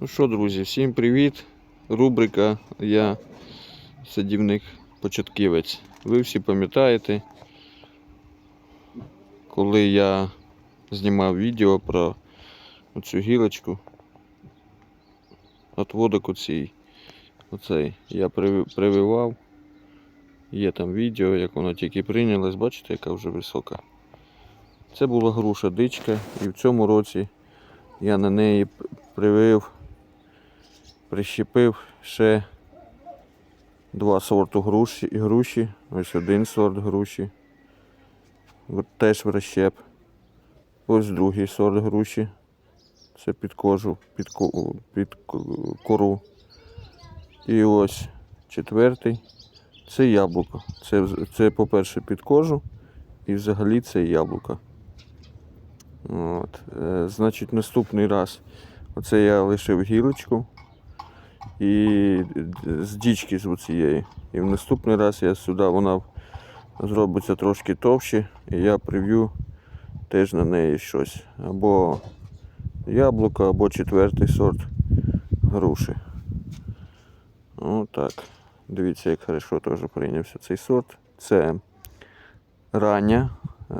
Ну що, друзі, всім привіт. Рубрика Я садівник початківець. Ви всі пам'ятаєте, коли я знімав відео про цю гілочку, отводок оцій, оцей, я прививав. Є там відео, як воно тільки прийнялось, бачите, яка вже висока. Це була груша дичка, і в цьому році я на неї привив, прищепив ще два сорту груші, груші. Ось один сорт груші. Теж в розщеп. Ось другий сорт груші. Це під кожу, під, під кору. І ось четвертий. Це яблуко. Це, це по-перше, під кожу. І взагалі це яблуко. От. Е, значить, наступний раз оце я лишив гілочку і з дічки з цієї. І в наступний раз я сюди вона зробиться трошки товще, і я прив'ю теж на неї щось. Або яблуко, або четвертий сорт груші. Отак. Дивіться, як хорошо теж прийнявся цей сорт. Це рання. Е,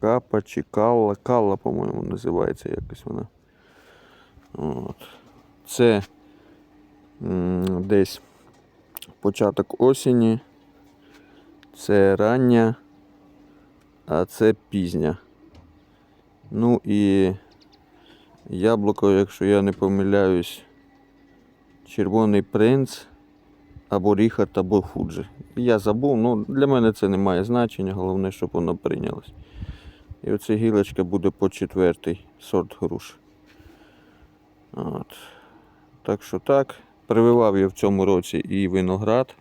Капа чи калла. Калла, по-моєму, називається якось вона. От. Це десь початок осені. Це рання, а це пізня. Ну і яблуко, якщо я не помиляюсь, червоний принц або ріхат, або фуджи. Я забув, ну для мене це не має значення, головне, щоб воно прийнялось. І оця гілочка буде по четвертий сорт груш. От. Так що так. Прививав я в цьому році і виноград.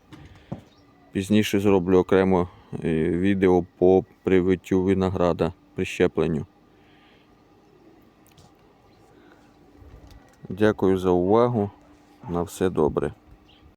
Пізніше зроблю окремо е, відео по привиттю винограда, прищепленню. Дякую за увагу. На все добре.